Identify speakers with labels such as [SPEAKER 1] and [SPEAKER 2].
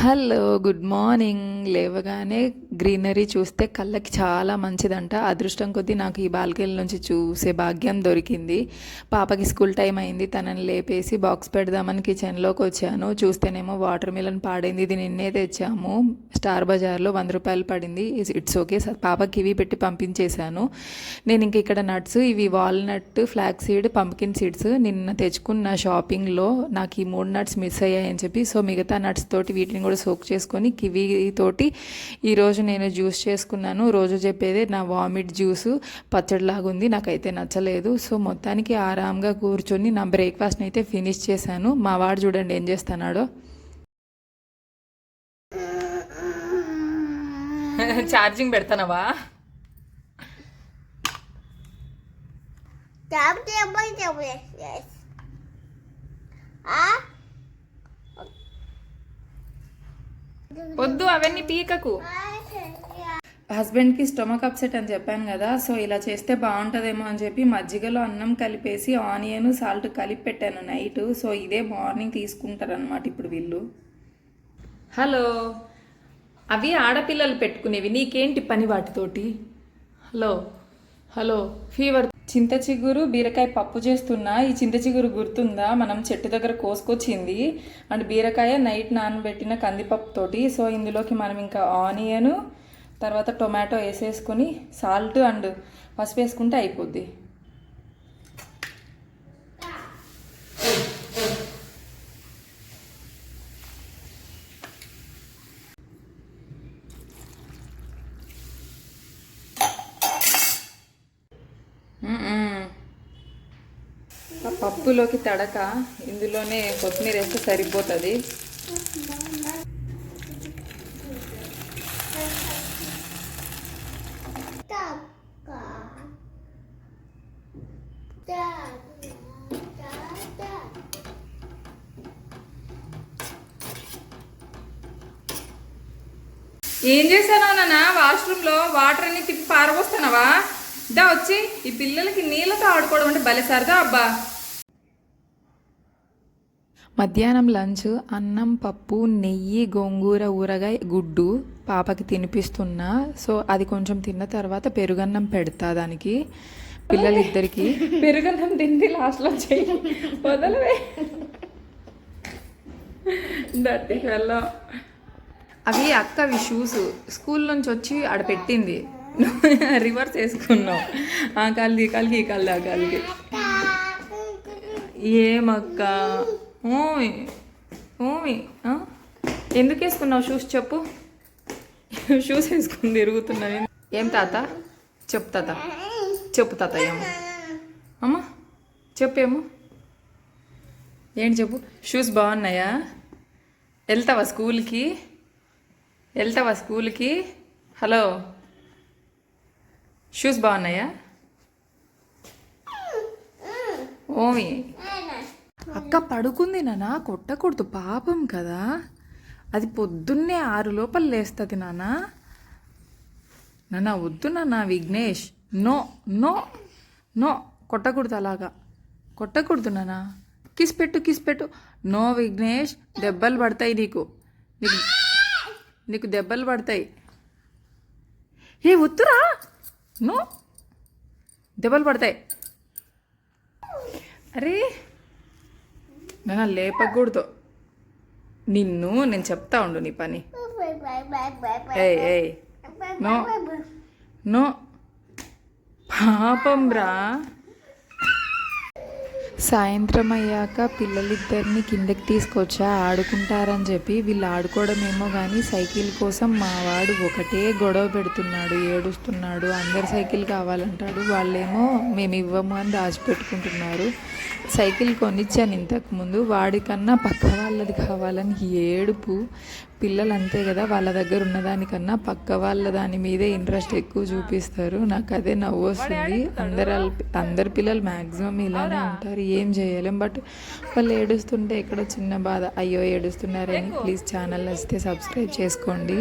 [SPEAKER 1] Hello good morning. లేవగానే greenery చూస్తే కళ్ళకి చాలా మంచిదంట. అదృష్టం కొద్దీ నాకు ఈ బాల్కనీ నుంచి చూసే భాగ్యం దొరికింది. పాపకి స్కూల్ టైం అయింది. తనని లేపేసి బాక్స్ పెడదామని కిచెన్లోకి వచ్చాను. చూస్తేనేమో వాటర్ మిలన్ పాడైంది. ఇది నిన్నే తెచ్చాము. స్టార్ బజార్లో వంద రూపాయలు పడింది. ఇట్స్ ఓకే సార్ పాపకి ఇవి పెట్టి పంపించేశాను. నేను ఇంక ఇక్కడ నట్స్ ఇవి walnut flax seed pumpkin seeds నిన్న తెచ్చుకున్న షాపింగ్లో నాకు ఈ మూడు నట్స్ మిస్ అయ్యాయని చెప్పి సో మిగతా నట్స్ తోటి వీటిని కూడా సోక్ చేసుకొని కివీ తోటి ఈరోజు నేను జ్యూస్ చేసుకున్నాను. రోజు చెప్పేదే నా వామిట్ జ్యూస్ పచ్చడిలాగా ఉంది నాకైతే నచ్చలేదు. సో మొత్తానికి ఆరాంగా కూర్చొని నా బ్రేక్ఫాస్ట్ని అయితే ఫినిష్ చేశాను. మా వాడు చూడండి ఏం చేస్తున్నాడో. ఛార్జింగ్ పెడతానవా?
[SPEAKER 2] Tap. Ah?
[SPEAKER 1] వద్దు అవన్నీ పీకకు. హస్బెండ్కి స్టొమక్ అప్సెట్ అని చెప్పాను కదా సో ఇలా చేస్తే బాగుంటుందేమో అని చెప్పి మజ్జిగలో అన్నం కలిపేసి ఆనియన్ సాల్ట్ కలిపి పెట్టాను నైట్. సో ఇదే మార్నింగ్ తీసుకుంటారనమాట ఇప్పుడు వీళ్ళు. హలో. అవి ఆడపిల్లలు పెట్టుకునేవి నీకేంటి పని వాటితోటి? హలో. హలో. ఫీవర్ చింత చిగురు బీరకాయ పప్పు చేస్తున్నా. ఈ చింత చిగురు గుర్తుందా? మనం చెట్టు దగ్గర కోసుకొచ్చింది. అండ్ బీరకాయ నైట్ నానబెట్టిన కందిపప్పు తోటి. సో ఇందులోకి మనం ఇంకా ఆనియను తర్వాత టొమాటో వేసేసుకొని సాల్ట్ అండ్ పసుపు వేసుకుంటే అయిపోద్ది మ్మ్. ఆ పప్పులోకి తడక ఇందులోనే కొత్తిమీర వేస్తే సరిపోతుంది. ఏం చేశానా నాన్న వాష్రూమ్లో వాటర్ అన్ని తిప్పి పారబోస్తున్నావా? దా వచ్చి ఈ పిల్లలకి నీళ్ళతో ఆడుకోవడం అంటే భలే సరదా అబ్బా. మధ్యాహ్నం లంచ్ అన్నం పప్పు నెయ్యి గోంగూర ఊరగాయ గుడ్డు పాపకి తినిపిస్తున్నా. సో అది కొంచెం తిన్న తర్వాత పెరుగన్నం పెడతా దానికి పిల్లలిద్దరికి. పెరుగన్నం తింది లాస్ట్లో చెయ్యి. వదలవే. దట్టి వెళ్ళం. అవి అక్కవి షూస్ స్కూల్ నుంచి వచ్చి ఆడ పెట్టింది. రివర్స్ వేసుకున్నావు ఆ కాలికి ఈ కాలికి ఈ కాలి ఆ కాలికి. ఏమక్క? ఓమి ఓమి ఎందుకు వేసుకున్నావు షూస్ చెప్పు. షూస్ వేసుకుని తిరుగుతున్నావు ఏం తాత? చెప్పు తాత. చెప్పు తాత ఏమో. అమ్మా చెప్పేమో. ఏంటి చెప్పు? షూస్ బాగున్నాయా? వెళ్తావా స్కూల్కి వెళ్తావా స్కూల్కి హలో షూస్ బాగున్నాయా? ఓమి. అక్క పడుకుంది నానా కొట్టకూడదు పాపం కదా. అది పొద్దున్నే ఆరు లోపల లేస్తుంది నాన్న నానా వద్దు నానా విఘ్నేష్. నో నో నో కొట్టకూడదు అలాగా. కొట్టకూడదు నానా. కిస్ పెట్టు కిస్ పెట్టు. నో విఘ్నేష్ దెబ్బలు పడతాయి నీకు. నీకు నీకు దెబ్బలు పడతాయి. ఏ వద్దురా నో. దెబ్బలు పడతాయి. అరే నన్ను లేపకూడదు. నిన్ను నేను చెప్తా ఉండు నీ పని. ఏ ఏయ్. నో. నో. పాపం రా. సాయంత్రం అయ్యాక పిల్లలిద్దరిని కిందకి తీసుకొచ్చా ఆడుకుంటారని చెప్పి వీళ్ళు ఆడుకోవడమేమో కానీ సైకిల్ కోసం మా వాడు ఒకటే గొడవ పెడుతున్నాడు ఏడుస్తున్నాడు అందరు సైకిల్ కావాలంటాడు వాళ్ళేమో మేము ఇవ్వము అని దాచిపెట్టుకుంటున్నారు. సైకిల్ కొనిచ్చాను ఇంతకుముందు వాడికన్నా పక్క వాళ్ళది కావాలని ఏడుపు పిల్లలు అంతే కదా వాళ్ళ దగ్గర ఉన్నదానికన్నా పక్క వాళ్ళ దాని మీదే ఇంట్రెస్ట్ ఎక్కువ చూపిస్తారు. నాకు అదే నవ్వు వస్తుంది. అందరు అందరు పిల్లలు మ్యాక్సిమం ఇలానే ఉంటారు. ఏం చేయలేం. బట్ వాళ్ళు ఏడుస్తుంటే ఎక్కడో చిన్న బాధ. అయ్యో ఏడుస్తున్నారని ప్లీజ్ ఛానల్ నచ్చితే సబ్స్క్రైబ్ చేసుకోండి.